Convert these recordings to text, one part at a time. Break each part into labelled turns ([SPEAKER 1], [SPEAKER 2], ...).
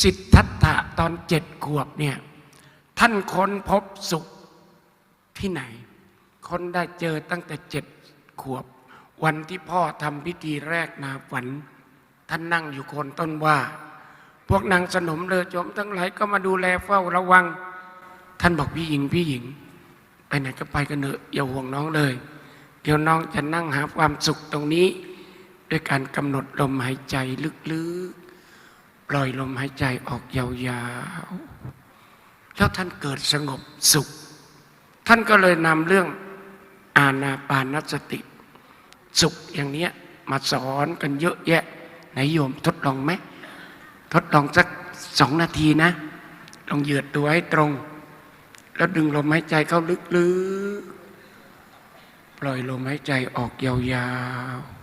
[SPEAKER 1] สิทธัตถะตอนเจ็ดขวบเนี่ยท่านค้นพบสุขที่ไหน คนได้เจอตั้งแต่เจ็ดขวบ วันที่พ่อทำพิธีแรกนาฝัน ท่านนั่งอยู่คนต้นว่า พวกนางสนมเลอจมทั้งหลายก็มาดูแลเฝ้าระวัง ท่านบอกพี่หญิงพี่หญิง ไปไหนก็ไปกันเถอะอย่าห่วงน้องเลย เดี๋ยวน้องจะนั่งหาความสุขตรงนี้ ด้วยการกำหนดลมหายใจลึกๆ ปล่อยลมหายใจออกยาวๆ แล้วท่านเกิดสงบสุข ท่านก็เลยนำเรื่องอาณาปานสติ สุขอย่างเนี้ยมาสอนกันเยอะแยะไหนโยมทดลองไหมทดลองสักสองนาทีนะ ลองเหยือดตัวให้ตรง แล้วดึงลมหายใจเข้าลึกๆ ปล่อยลมหายใจออกยาวๆ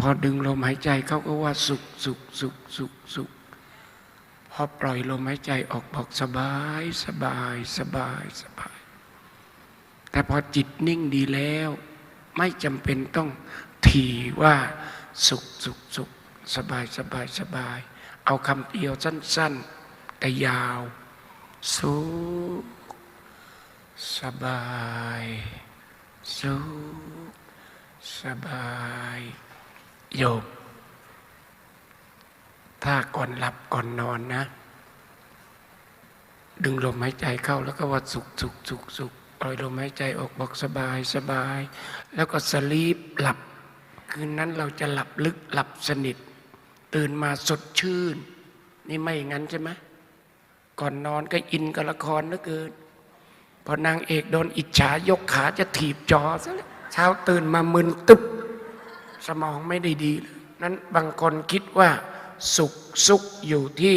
[SPEAKER 1] พอดึงลมหายใจเขาก็ว่าสุขสุขสุขสุขสุขพอปล่อยลมหายใจออกบอกสบายสบายสบายสบาย แต่พอจิตนิ่งดีแล้ว ไม่จำเป็นต้องทีว่าสุขสุขสุขสบายสบายสบาย เอาคำเดียวสั้น ๆ แต่ยาว สุขสบาย สุขสบาย โยม ถ้าก่อนหลับก่อนนอนนะ ดึงลมหายใจเข้าแล้วก็ว่าสุขสุขสุขสุขปล่อยลมหายใจออกบอกสบายสบาย แล้วก็สลีปหลับ คืนนั้นเราจะหลับลึกหลับสนิท ตื่นมาสดชื่น นี่ไม่อย่างนั้นใช่ไหมก่อนนอนก็อินกับละครเหลือเกินพอนางเอกโดนอิจฉายกขาจะถีบจอซะแล้วเช้าตื่นมามึนตึ๊บ สมองไม่ได้ดีเลยนั้นบางคนคิดว่าสุขสุขอยู่ที่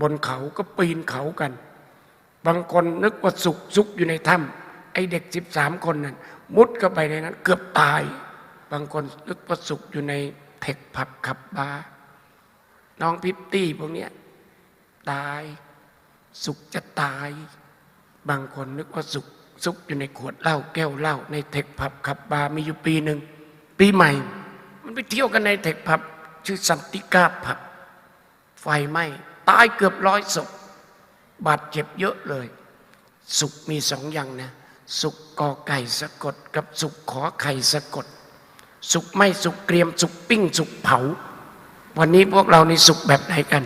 [SPEAKER 1] บนเขาก็ปีนเขากัน บางคนนึกว่าสุขสุขอยู่ในถ้ำไอเด็กสิบสามคนนั้นมุดเข้าไปในนั้น เกือบตาย บางคนนึกว่าสุขอยู่ในเทคผับขับบาร์น้องพิตตี้พวกเนี้ยตาย สุขจะตาย บางคนนึกว่าสุขสุขอยู่ในขวดเหล้าแก้วเหล้าในเทคผับขับบาร์มีอยู่ปีหนึ่ง ปีใหม่ มันไปเที่ยวกันในเทคผับ ชื่อสันติกาผับ ไฟไหม้ตายเกือบร้อยศพบาดเจ็บเยอะเลย สุขมีสองอย่างนะ สุขกอไก่สะกด กับสุขขอไข่สะกด สุขไม่สุขเกรียม สุขปิ้ง สุขเผา วันนี้พวกเราในสุขแบบไหนกัน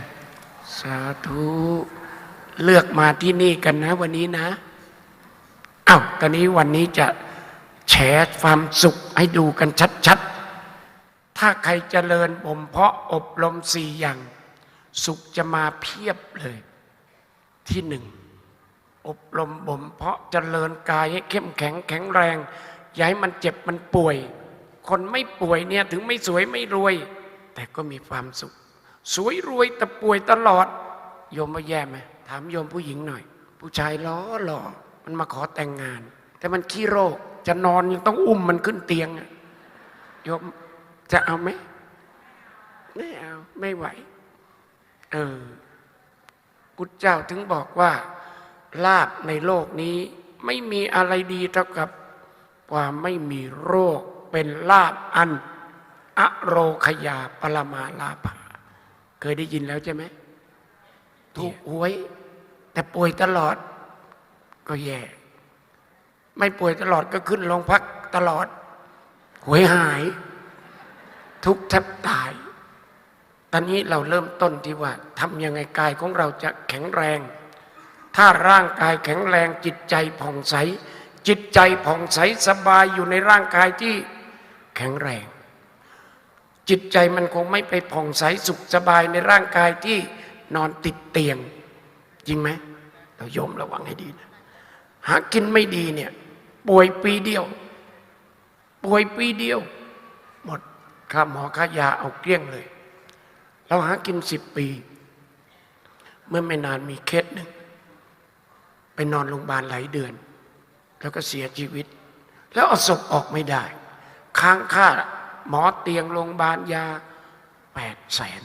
[SPEAKER 1] สาธุเลือกมาที่นี่กันนะ วันนี้นะอ้าวตอนนี้วันนี้จะ แฉความสุขให้ดูกันชัดๆ ถ้าใครเจริญบ่มเพาะอบรมสี่อย่าง สุขจะมาเพียบเลย ที่หนึ่ง อบรมบ่มเพาะเจริญกายให้เข้มแข็งแข็งแรง อย่าให้มันเจ็บมันป่วย คนไม่ป่วยเนี่ยถึงไม่สวยไม่รวย แต่ก็มีความสุข สวยรวยแต่ป่วยตลอด โยมว่าแย่ไหมถามโยมผู้หญิงหน่อย ผู้ชายล้อหล่อมันมาขอแต่งงาน แต่มันขี้โรค จะนอนยังต้องอุ้มมันขึ้นเตียงอะโยมจะเอาไหมไม่เอาไม่ไหว เออพุทธเจ้าถึงบอกว่า ลาบในโลกนี้ไม่มีอะไรดีเท่ากับความไม่มีโรคเป็นลาบอัน อโรคยาปรมาลาภาเคยได้ยินแล้วใช่ไหมถูกหวย แต่ป่วยตลอดก็แย่ ไม่ป่วยตลอดก็ขึ้นโรงพักตลอดหวยหาย ทุกแทบตาย ตอนนี้เราเริ่มต้นที่ว่าทำยังไงกายของเราจะแข็งแรง ถ้าร่างกายแข็งแรงจิตใจผ่องใส จิตใจผ่องใสสบายอยู่ในร่างกายที่แข็งแรง จิตใจมันคงไม่ไปผ่องใสสุขสบายในร่างกายที่นอนติดเตียง จริงไหมเราโยมระวังให้ดีนะหากินไม่ดีเนี่ย ป่วยปีเดียว ป่วยปีเดียว หมดค่าหมอค่ายาเอาเกลี้ยงเลย เราหากินสิบปี เมื่อไม่นานมีเคสหนึ่งไปนอนโรงพยาบาลหลายเดือน แล้วก็เสียชีวิต แล้วเอาศพออกไม่ได้ ค้างค่าหมอเตียงโรงพยาบาลยาแปดแสน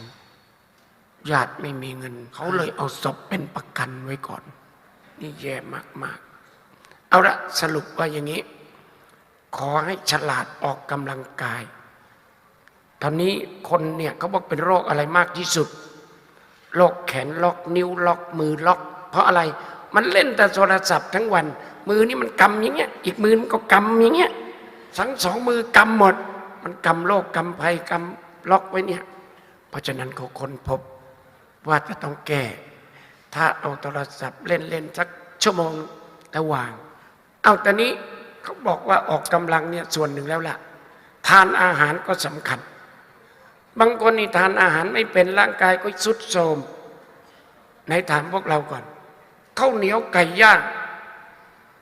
[SPEAKER 1] ญาติไม่มีเงิน เขาเลยเอาศพเป็นประกันไว้ก่อน นี่แย่มาก ๆ เอาละสรุปว่าอย่างนี้ ขอให้ฉลาดออกกำลังกาย ตอนนี้คนเนี่ยเขาบอกเป็นโรคอะไรมากที่สุดล็อกแขนล็อกนิ้วล็อกมือล็อก เพราะอะไร มันเล่นแต่โทรศัพท์ทั้งวัน มือนี่มันกำอย่างเงี้ย อีกมือมันก็กำอย่างเงี้ยทั้งสองมือกำหมด มันกำโรคกำภัยกำล็อกไว้เนี่ย เพราะฉะนั้นเขาค้นพบว่าจะต้องแก้ ถ้าเอาโทรศัพท์เล่นเล่นสักชั่วโมงระหว่าง เอาต่นี้เขาบอกว่าออกกำลังเนี่ยส่วนหนึ่งแล้วล่ะ ทานอาหารก็สำคัญ บางคนนี่ทานอาหารไม่เป็นร่างกายก็สุดโทรมไหนถามพวกเราก่อนข้าวเหนียวไก่ย่าง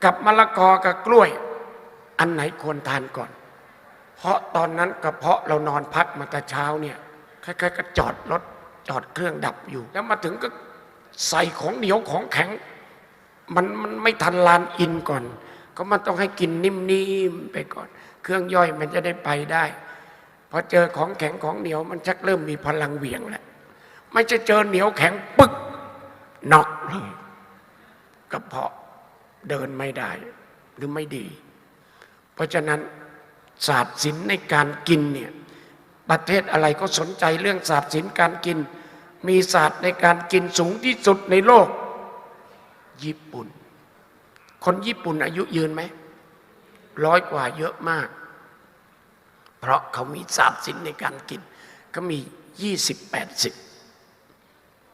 [SPEAKER 1] กับมะละกอกับกล้วย อันไหนควรทานก่อน เพราะตอนนั้นกระเพาะเรานอนพักมาแต่เช้าเนี่ยคล้ายๆก็จอดรถจอดเครื่องดับอยู่ แล้วมาถึงก็ใส่ของเหนียวของแข็ง มันมันไม่ทันลานอินก่อน ก็มันต้องให้กินนิ่มๆไปก่อน เครื่องย่อยมันจะได้ไปได้พอเจอของแข็งของเหนียวมันชักเริ่มมีพลังเหวี่ยงแล้วไม่จะเจอเหนียวแข็งปึ๊กน็อกเลยกระเพาะเดินไม่ได้หรือไม่ดี เพราะฉะนั้นศาสตร์ศิลป์ในการกินเนี่ยประเทศอะไรก็สนใจเรื่องศาสตร์ศิลป์การกิน มีศาสตร์ในการกินสูงที่สุดในโลก ญี่ปุ่น คนญี่ปุ่นอายุยืนไหมร้อยกว่าเยอะมาก เพราะเขามีศาสตร์ศิลป์ในการกิน ก็มียี่สิบแปดสิบ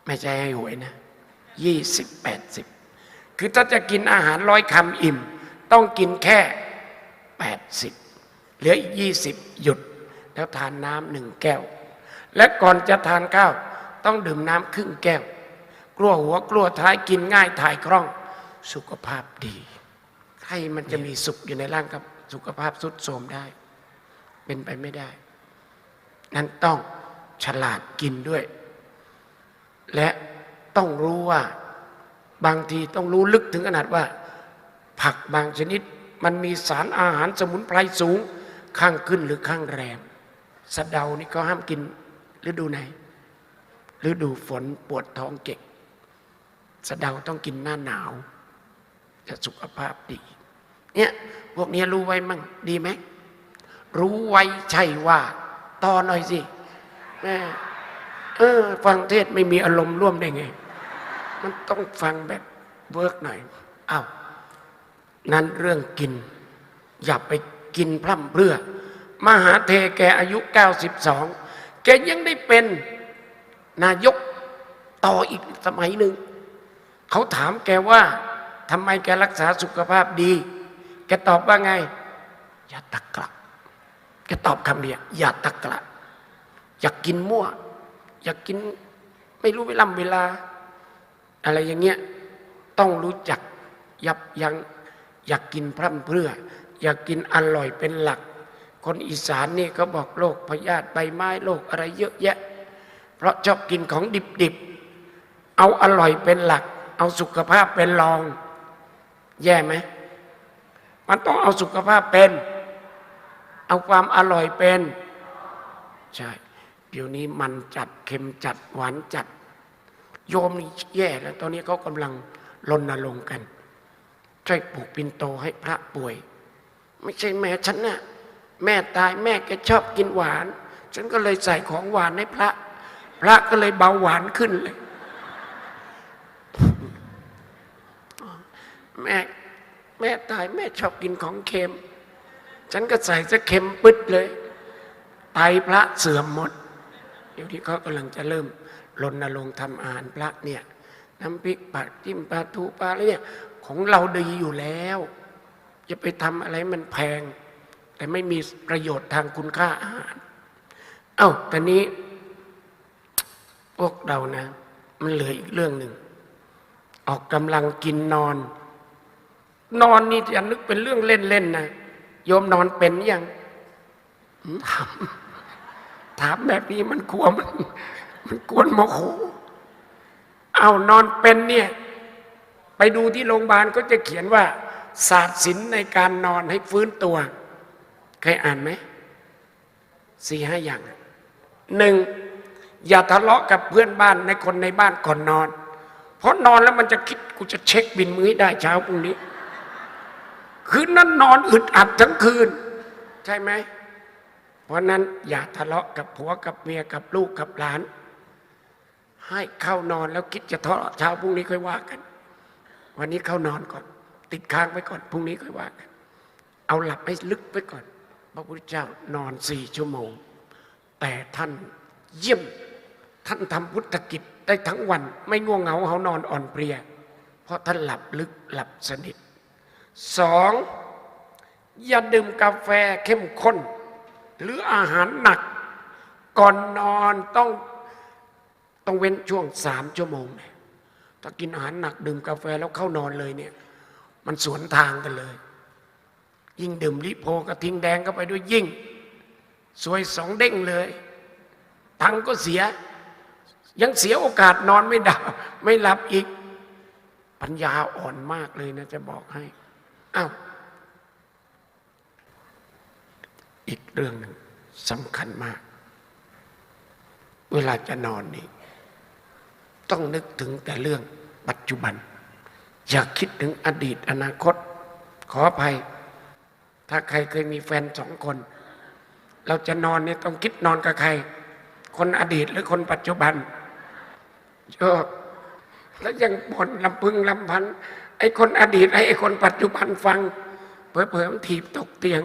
[SPEAKER 1] ไม่ใช่ให้หวยนะยี่สิบแปดสิบคือถ้าจะกินอาหารร้อยคำอิ่ม ต้องกินแค่แปดสิบเหลืออีกยี่สิบหยุด แล้วทานน้ำหนึ่งแก้ว และก่อนจะทานข้าว ต้องดื่มน้ำครึ่งแก้ว กลัวหัวกลัวท้ายกินง่ายถ่ายคล่อง สุขภาพดี ใครมันจะมีสุขอยู่ในร่างกับ สุขภาพสุดโทรมได้ เป็นไปไม่ได้ นั้นต้องฉลาดกินด้วย และต้องรู้ว่าบางทีต้องรู้ลึกถึงขนาดว่า ผักบางชนิดมันมีสารอาหารสมุนไพรสูง ข้างขึ้นหรือข้างแรมสะเดานี่ก็ห้ามกินฤดูไหนฤดูฝนปวดท้องเก่ง สะเดาต้องกินหน้าหนาวจะสุขภาพดี เนี่ยพวกนี้รู้ไว้มั่งดีไหม รู้ไว้ใช่ว่าต่อหน่อยสิเออ ฟังเทศไม่มีอารมณ์ร่วมได้ไง มันต้องฟังแบบเวิร์กหน่อยอ้าวนั้นเรื่องกิน อย่าไปกินพร่ำเพรื่อ มหาเทแกอายุ 92 แกยังได้เป็นนายกต่ออีกสมัยหนึ่ง เขาถามแกว่าทำไมแกรักษาสุขภาพดี แกตอบว่าไง อย่าตะกละแกตอบคำเดียวอย่าตะกละอยากกินมั่ว อยากกินไม่รู้เวลาเวลา อะไรอย่างเงี้ยต้องรู้จักยับยัง้งอยากกินพร่ำเพรื่อ อยากกินอร่อยเป็นหลัก คนอีสานนี่เขาบอกโรคพยาธิใบไม้โรคอะไรเยอะแยะ เพราะชอบกินของดิบๆเอาอร่อยเป็นหลัก เอาสุขภาพเป็นรอง แย่ไหม มันต้องเอาสุขภาพเป็น เอาความอร่อยเป็น ใช่ เดี๋ยวนี้มันจัดเค็มจัดหวานจัด โยมนี่แย่แล้ว ตอนนี้เขากำลังรณรงค์กัน ช่วยปลูกปินโตให้พระป่วย ไม่ใช่แม่ฉันนะ่ะแม่ตายแม่แกชอบกินหวาน ฉันก็เลยใส่ของหวานให้พระ พระก็เลยเบาหวานขึ้นเลย แม่แม่ตายแม่ชอบกินของเค็ม ฉันก็ใส่จะเค็มปึ๊ดเลย ไตพระเสื่อมหมดเดี๋ยวที่เขากำลังจะเริ่มรณรงค์ทำอาหารพระเนี่ยน้ำพริกปลาจิ้มปลาทูปลาอะไรเนี่ยของเราดีอยู่แล้วจะไปทำอะไรมันแพง แต่ไม่มีประโยชน์ทางคุณค่าอาหาร เอ้าแต่นี้ พวกเรานะ มันเหลืออีกเรื่องหนึ่ง ออกกำลังกินนอน นอนนี่อย่านึกเป็นเรื่องเล่นๆนะโยมนอนเป็นยังถามถามแบบนี้มันกลัวมัน มันกวนโมโหเอานอนเป็นเนี่ย ไปดูที่โรงพยาบาลก็จะเขียนว่า ศาสตร์ศิลป์ในการนอนให้ฟื้นตัวเคยอ่านไหมสี่ห้าอย่างหนึ่งอย่าทะเลาะกับเพื่อนบ้านในคนในบ้านก่อนนอน เพราะนอนแล้วมันจะคิดกูจะเช็คบินมือให้ได้เช้าพรุ่งนี้ คืนนั้นนอนอึดอัดทั้งคืน ใช่ไหม เพราะนั้นอย่าทะเลาะกับผัวกับเมียกับลูกกับหลาน ให้เข้านอนแล้วคิดจะทอดเช้าพรุ่งนี้ค่อยว่ากัน วันนี้เข้านอนก่อน ติดค้างไว้ก่อนพรุ่งนี้ค่อยว่ากัน เอาหลับให้ลึกไว้ก่อน พระพุทธเจ้านอนสี่ชั่วโมง แต่ท่านเยี่ยมท่านทำพุทธกิจได้ทั้งวัน ไม่ง่วงเหงาเขานอนอ่อนเพลีย เพราะท่านหลับลึกหลับสนิท สองอย่าดื่มกาแฟเข้มข้น หรืออาหารหนัก ก่อนนอนต้องต้องเว้นช่วงสามชั่วโมง ถ้ากินอาหารหนักดื่มกาแฟแล้วเข้านอนเลยเนี่ย มันสวนทางกันเลย ยิ่งดื่มลิโพกระทิงแดงเข้าไปด้วยยิ่ง สวยสองเด้งเลย ทั้งก็เสีย ยังเสียโอกาสนอนไม่ดับไม่หลับอีก ปัญญาอ่อนมากเลยนะจะบอกให้ อ้าวอีกเรื่องหนึ่งสำคัญมาก เวลาจะนอนนี่ ต้องนึกถึงแต่เรื่องปัจจุบัน อย่าคิดถึงอดีตอนาคต ขออภัย ถ้าใครเคยมีแฟนสองคน เราจะนอนเนี่ยต้องคิดนอนกับใคร คนอดีตหรือคนปัจจุบันเยอะแล้วยังบ่นลำพึงลำพัน อ้คนอดีตไอ้คนปัจจุบันฟังเผลอๆมันถีบตกเตียง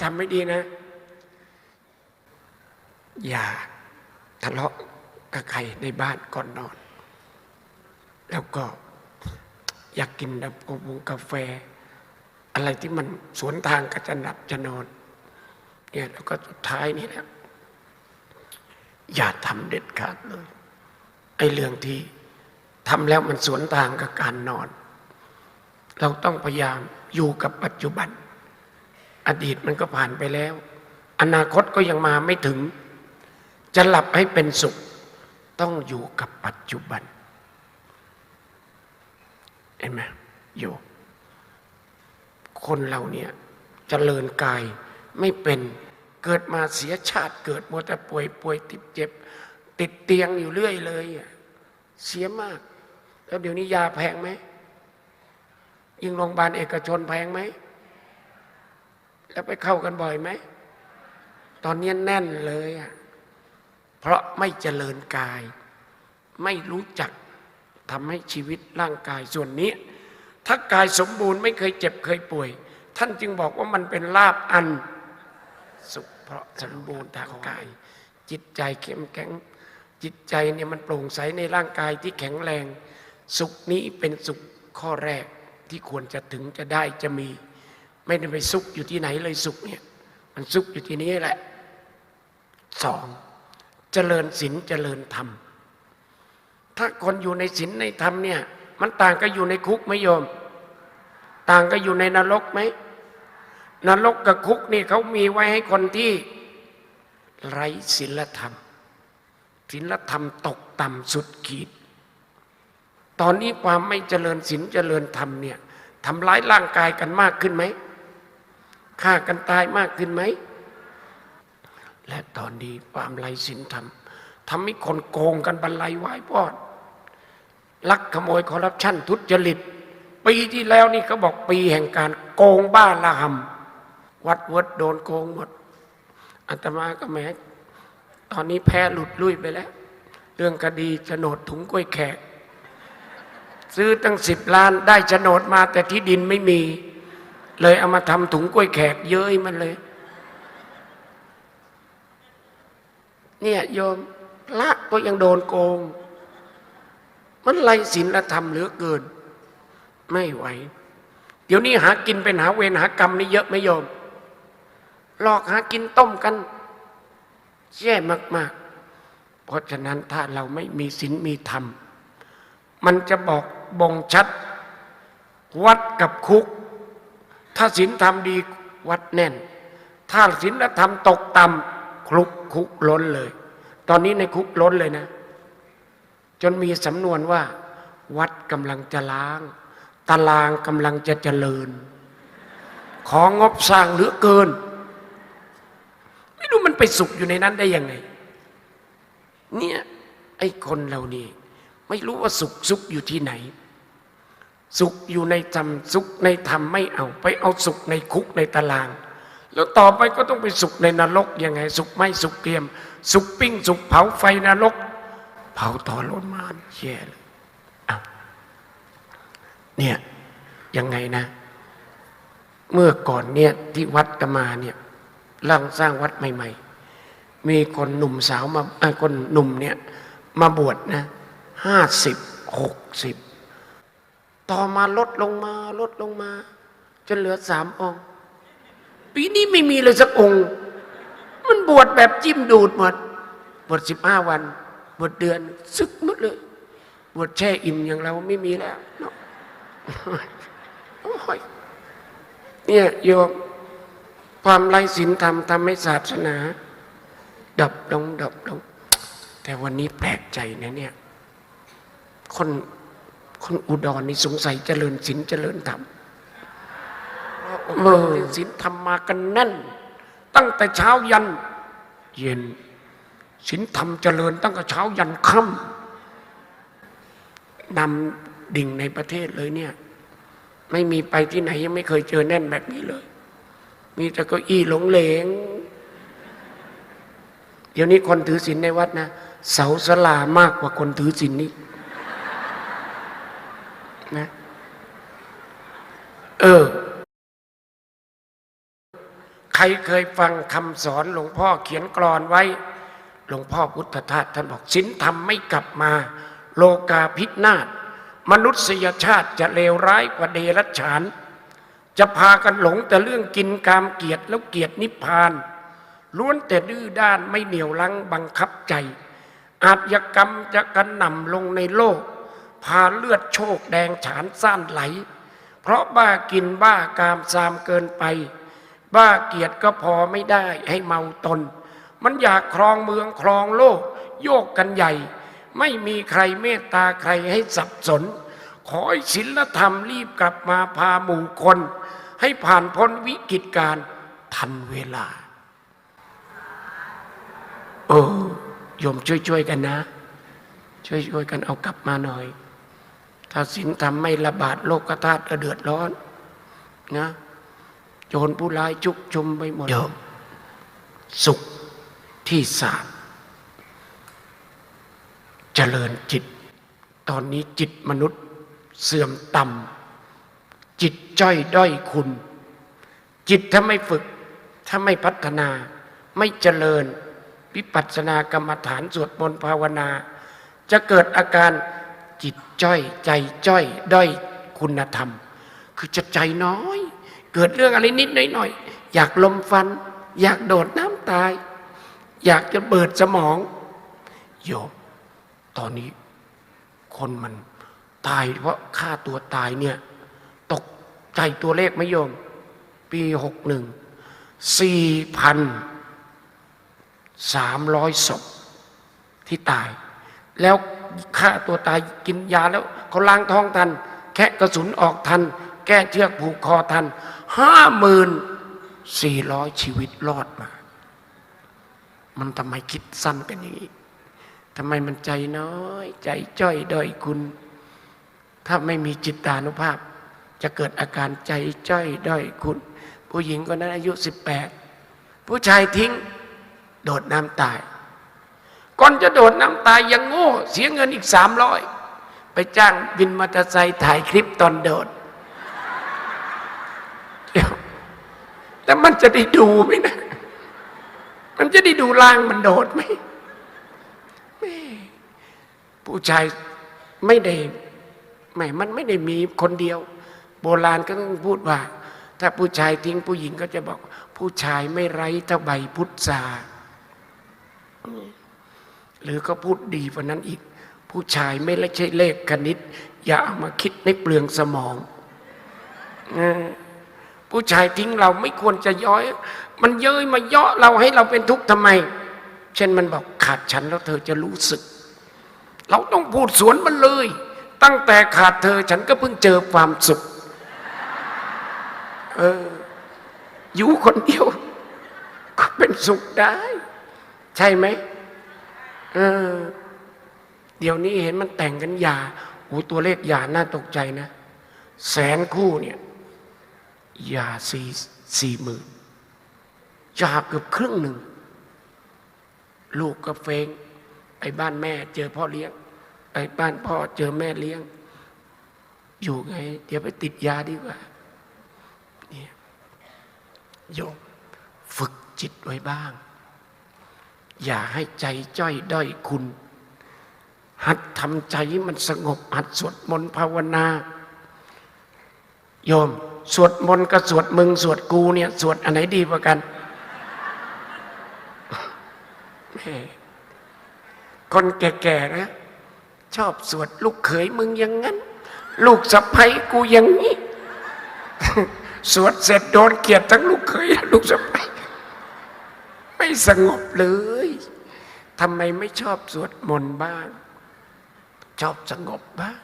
[SPEAKER 1] จำไม่ดีนะ อย่าทะเลาะกับใครในบ้านก่อนนอน แล้วก็อยากกินแบบกาแกาแฟ อะไรที่มันสวนทางกับจะหนับจะนอน เนี่ยแล้วก็สุดท้ายนี่แหละอย่าทำเด็ดขาดเลยไอ้เรื่องที่ ทำแล้วมันสวนทางกับการนอน เราต้องพยายามอยู่กับปัจจุบัน อดีตมันก็ผ่านไปแล้ว อนาคตก็ยังมาไม่ถึง จะหลับให้เป็นสุข ต้องอยู่กับปัจจุบันเห็นไหมอยู่ คนเราเนี่ยจเจริญกายไม่เป็นเกิดมาเสียชาติเกิดมัวแต่ป่วยป่วยติดเจ็บ ติดเตียงอยู่เรื่อยเลยเสียมาก แล้วเดี๋ยวนี้ยาแพงไหมยิ่งโรงพยาบาลเอกชนแพงไหม แล้วไปเข้ากันบ่อยไหม ตอนนี้แน่นเลยอะเพราะไม่เจริญกาย ไม่รู้จักทำให้ชีวิตร่างกายส่วนนี้ ถ้ากายสมบูรณ์ไม่เคยเจ็บเคยป่วย ท่านจึงบอกว่ามันเป็นลาบอัน สุขเพราะสมบูรณ์ทางกาย จิตใจเข้มแข็ง จิตใจเนี่ยมันโปร่งใสในร่างกายที่แข็งแรง สุขนี้เป็นสุขข้อแรกที่ควรจะถึงจะได้จะมี ไม่ได้ไปสุขอยู่ที่ไหนเลยสุขเนี่ยมันสุขอยู่ที่นี้แหละสองเจริญศีลเจริญธรรม ถ้าคนอยู่ในศีลในธรรมเนี่ยมันต่างก็อยู่ในคุกไหมโยม ต่างก็อยู่ในนรกไหมนรกกับคุกนี่เขามีไว้ให้คนที่ไร้ศีลธรรมศีลธรรมตกต่ำสุดขีด ตอนนี้ความไม่เจริญศีลเจริญธรรมเนี่ยทำร้ายร่างกายกันมากขึ้นไหมฆ่ากันตายมากขึ้นไหม และตอนนี้ความไร้ศีลธรรมทำให้คนโกงกันบรรลัยวายพอดลักขโมยคอร์รัปชันทุจริต ปีที่แล้วนี่เขาบอกปีแห่งการโกงบ้าละหำวัดวัดโดนโกงหมดอาตมาก็แม้ตอนนี้แพ้หลุดลุยไปแล้ว เรื่องคดีโฉนดถุงกล้วยแขก ซื้อตั้งสิบล้านได้โฉนดมาแต่ที่ดินไม่มี เลยเอามาทำถุงกล้วยแขกเย้ยมันเลย เนี่ยโยมพระก็ยังโดนโกง มันไรศีลธรรมเหลือเกิน ไม่ไหว เดี๋ยวนี้หากินเป็นหาเวรหากรรมนี่เยอะไหมโยมหลอกหากินต้มกันแย่มาก ๆ เพราะฉะนั้นถ้าเราไม่มีศีลมีธรรม มันจะบอก บ่งชัด วัดกับคุก ถ้าศีลธรรมดีวัดแน่น ถ้าศีลธรรมตกต่ำคลุกคุกล้นเลย ตอนนี้ในคุกล้นเลยนะ จนมีสำนวนว่า วัดกำลังจะล้าง ตารางกำลังจะเจริญ ของงบสร้างเหลือเกิน ไม่รู้มันไปสุขอยู่ในนั้นได้ยังไง เนี่ยไอ้คนเรานี่ไม่รู้ว่าสุขสุขอยู่ที่ไหน สุขอยู่ในธรรมสุขในธรรมไม่เอา ไปเอาสุขในคุกในตาราง แล้วต่อไปก็ต้องไปสุขในนรกยังไง สุขไม่สุขเกรียม สุขปิ้ง สุขเผาไฟนรก เผาทรมานแย่เลยเนี่ยยังไงนะ เมื่อก่อนเนี่ยที่วัดตมาเนี่ยร่างสร้างวัดใหม่ ๆ มีคนหนุ่มสาวมาคนหนุ่มเนี่ยมาบวชนะห้าสิบหกสิบ ต่อมาลดลงมาลดลงมา จนเหลือสามองค์ ปีนี้ไม่มีเลยสักองค์ มันบวชแบบจิ้มดูดหมด บวชสิบห้าวัน บวชเดือนซึกหมดเลย บวชแช่อิ่มอย่างเราไม่มีแล้วเนาะเนี่ยโยมความไร้ศีลธรรมทำให้ศาสนา ดับลงดับลง แต่วันนี้แปลกใจนะเนี่ย คน คนอุดรนี่สงสัยเจริญศีลเจริญธรรมเออศีลธรรมมากันแน่น ตั้งแต่เช้ายัน เย็นศีลธรรมเจริญ ตั้งแต่เช้ายันค่ำนำดิ่งในประเทศเลยเนี่ย ไม่มีไปที่ไหนยังไม่เคยเจอแน่นแบบนี้เลย มีแต่เก็อี้หลงเหลง เดี๋ยวนี้คนถือศีลในวัดนะเสาสลามากกว่าคนถือศีลนี่นะ เออ ใครเคยฟังคำสอนหลวงพ่อเขียนกรอนไว้ หลวงพ่อพุทธทาสท่านบอกศีลธรรมไม่กลับมา โลกาพินาศมนุษยชาติจะเลวร้ายกว่าเดรัจฉาน จะพากันหลงแต่เรื่องกินกามเกียรติแล้วเกียรตินิพพานล้วนแต่ดื้อด้านไม่เหนียวลังบังคับใจ อาชญากรรมจะกระหน่ำลงในโลก พาเลือดโชคแดงฉานซ่านไหล เพราะบ้ากินบ้ากามซามเกินไป บ้าเกียรติก็พอไม่ได้ให้เมาตน มันอยากครองเมืองครองโลก โยกกันใหญ่ ไม่มีใครเมตตาใครให้สับสน ขอให้ศีลธรรมรีบกลับมาพาหมู่คน ให้ผ่านพ้นวิกฤตการ์ทันเวลาโอ้โยมช่วยๆกันนะ ช่วยๆกันเอากลับมาหน่อย ถ้าศีลธรรมไม่ระบาดโลกธาตุเดือดร้อนนะโจรผู้ร้ายจุกชุมไปหมดโยมสุขที่สามเจริญจิต ตอนนี้จิตมนุษย์เสื่อมต่ำจิตจ้อยด้อยคุณ จิตถ้าไม่ฝึก ถ้าไม่พัฒนา ไม่เจริญวิปัสสนากรรมฐานสวดมนต์ภาวนา จะเกิดอาการ จิตจ้อยใจจ้อยด้อยคุณธรรม คือจะใจน้อย เกิดเรื่องอะไรนิดหน่อยๆอยากลมฟัน อยากโดดน้ำตาย อยากจะเบิดสมอง โยม ตอนนี้คนมันตายเพราะฆ่าตัวตายเนี่ย ตกใจตัวเลขไหมโยม ปีหกหนึ่งสี่พันสามร้อยศพที่ตาย แล้ว ฆ่าตัวตายกินยาแล้วเขาล้างท้องทัน แค่กระสุนออกทัน แก้เชือกผูกคอทันห้าหมื่นสี่ร้อยชีวิตรอดมา มันทำไมคิดสั้นกันอย่างนี้ทำไมมันใจน้อย ใจจ้อยด้อยคุณ ถ้าไม่มีจิตานุภาพ จะเกิดอาการใจจ้อยด้อยคุณ ผู้หญิงคนนั้นอายุสิบแปดผู้ชายทิ้ง โดดน้ำตาย ก่อนจะโดดน้ำตายยังโง่ เสียเงินอีกสามร้อยไปจ้างวินมอเตอร์ไซค์ถ่ายคลิปตอนโดดเดี๋ยวแต่มันจะได้ดูไหมนะ มันจะได้ดูล่างมันโดดไหมผู้ชายไม่ได้แหม่มันไม่ได้มีคนเดียว โบราณก็พูดว่า ถ้าผู้ชายทิ้งผู้หญิงก็จะบอก ผู้ชายไม่ไร้เท่าใบพุทรา หรือก็พูดดีกว่านั้นอีก ผู้ชายไม่ใช่เลขคณิต อย่าเอามาคิดในเปลืองสมอง ผู้ชายทิ้งเราไม่ควรจะย้อย มันเย้ยมาเยาะเราให้เราเป็นทุกข์ทำไม เช่นมันบอกขาดฉันแล้วเธอจะรู้สึก เราต้องพูดสวนมันเลย ตั้งแต่ขาดเธอฉันก็เพิ่งเจอความสุขเอออยู่คนเดียว ก็เป็นสุขได้ ใช่ไหม เออ เดี๋ยวนี้เห็นมันแต่งกันยาโอ้ตัวเลขยาน่าตกใจนะ แสนคู่เนี่ยยาสี่สี่หมื่นยาเกือบครึ่งหนึ่ง ลูกก็เฟงไปบ้านแม่ เจอพ่อเลี้ยงไปบ้านพ่อเจอแม่เลี้ยง อยู่ไง เดี๋ยวไปติดยาดีกว่าเนี่ยโยมฝึกจิตไว้บ้าง อย่าให้ใจจ้อยด้อยคุณ หัดทำใจมันสงบ หัดสวดมนต์ภาวนา โยม สวดมนต์กับสวดมึง สวดกูเนี่ย สวดอันไหนดีกว่ากันแม่คนแก่ๆนะชอบสวดลูกเขยมึงอย่างนั้น ลูกสะใภ้กูอย่างนี้ สวดเสร็จโดนเกลียดทั้งลูกเขยและลูกสะใภ้ ไม่สงบเลยทำไมไม่ชอบสวดมนต์บ้าง ชอบสงบบ้าง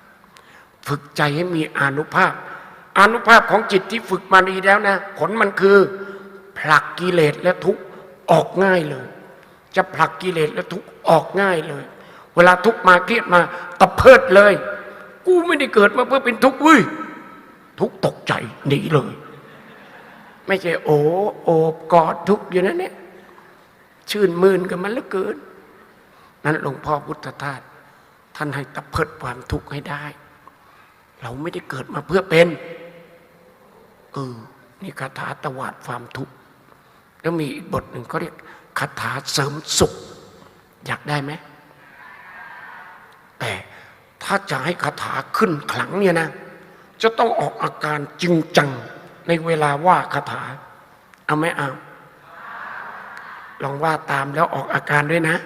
[SPEAKER 1] ฝึกใจให้มีอานุภาพอนุภาพของจิตที่ฝึกมาดีแล้วนะ ผลมันคือ ผลักกิเลสและทุกข์ออกง่ายเลย จะผลักกิเลสและทุกข์ออกง่ายเลย เวลาทุกข์มาเครียดมาตะเพิดเลย กูไม่ได้เกิดมาเพื่อเป็นทุกข์เว้ยทุกข์ตกใจหนีเลย ไม่ใช่โอ้โอบกอดทุกข์อยู่นั่นเนี่ย ชื่นมื่นกับมันเหลือเกิน นั้นหลวงพ่อพุทธทาสท่านให้ตะเพิดความทุกข์ให้ได้ เราไม่ได้เกิดมาเพื่อเป็นเออนี่คาถาตวาดความทุกข์แล้วมีอีกบทหนึ่งเขาเรียกคาถาเสริมสุข อยากได้ไหมแต่ถ้าจะให้คาถาขึ้นขลังเนี่ยนะจะต้องออกอาการจริงจังในเวลาว่าคาถาเอาไหมเอา ลองว่าตามแล้วออกอาการด้วยนะ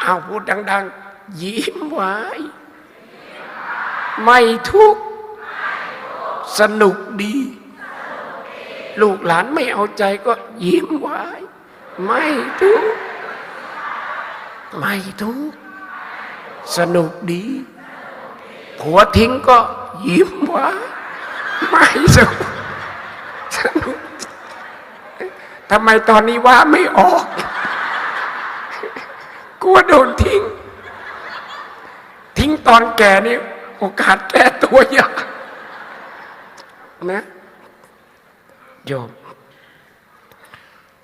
[SPEAKER 1] เอาพูดดัง ๆ ยิ้มไว้ ไม่ทุกข์สนุกดี ลูกหลานไม่เอาใจก็ยิ้มไว้ ไม่ทุกข์ไม่ทุกข์สนุกดี ผัวทิ้งก็ยิ้มไว้ ไม่สนุกสนุก ทำไมตอนนี้ว่าไม่ออกกลัวโดนทิ้ง ทิ้งตอนแก่นี่โอกาสแก้ตัวยากนะโยม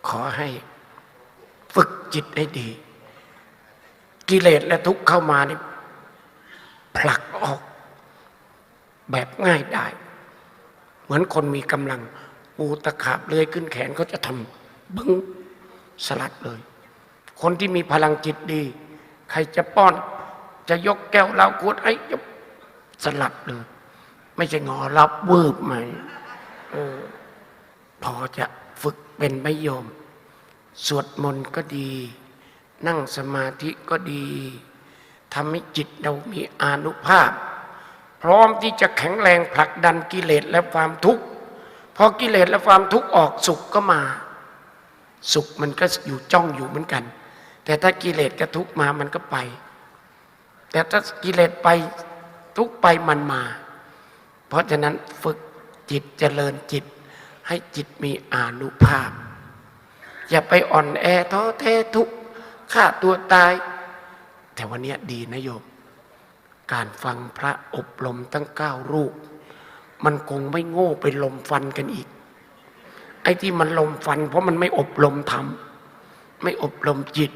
[SPEAKER 1] ขอให้ฝึกจิตให้ดี กิเลสและทุกข์เข้ามานี่ผลักออก แบบง่ายได้ เหมือนคนมีกำลัง ปูตะขาบเลื้อยขึ้นแขนเขาจะทำบึ้งสลัดเลย คนที่มีพลังจิตดี ใครจะป้อน จะยกแก้วเหล้าขวดไอ้ยกสลับเลย ไม่ใช่งอรับเวืบไหมเออพอจะฝึกเป็นไม่โยมสวดมนต์ก็ดี นั่งสมาธิก็ดีทำให้จิตเรามีอานุภาพ พร้อมที่จะแข็งแรงผลักดันกิเลสและความทุกข์ พอกิเลสและความทุกข์ออกสุขก็มา สุขมันก็อยู่จ้องอยู่เหมือนกัน แต่ถ้ากิเลสกับทุกข์มามันก็ไป แต่ถ้ากิเลสไปทุกข์ไปมันมา เพราะฉะนั้นฝึกจิตเจริญจิต ให้จิตมีอานุภาพ อย่าไปอ่อนแอท้อแท้ทุกข์ฆ่าตัวตาย แต่วันนี้ดีนะโยม การฟังพระอบรมตั้งเก้ารูป มันคงไม่โง่ไปลมฟันกันอีก ไอ้ที่มันลมฟัน เพราะมันไม่อบรมธรรม ไม่อบรมจิต